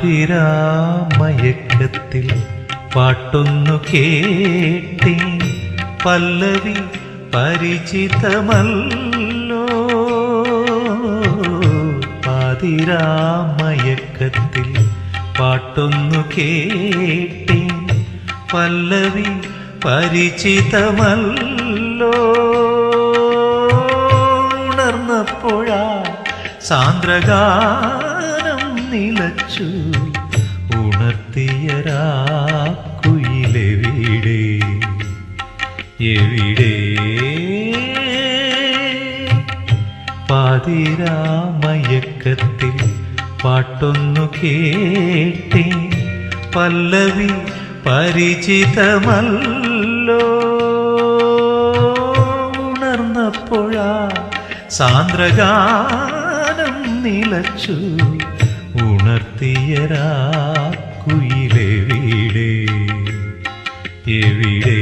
പാതിരാമയക്കത്തിൽ പാട്ടൊന്നു കേട്ടി പല്ലവി പരിചിതമല്ലോ. പാതിരാമയക്കത്തിൽ പാട്ടൊന്നു കേട്ടി പല്ലവി പരിചിതമല്ലോ. ഉണർന്നപ്പോഴാ സാന്ദ്രഗാനം നിലച്ചു. ഉണർത്തിയരാക്കുയിലെവിടെ എവിടെ? പാതിരാമയക്കത്തിൽ പാട്ടൊന്നു കേട്ടി. പല്ലവി പരിചിതമല്ലോ. ഉണർന്നപ്പോഴാ സാന്ദ്രഗാനം നിലച്ചു. കുയിലെവിടെ എവിടേ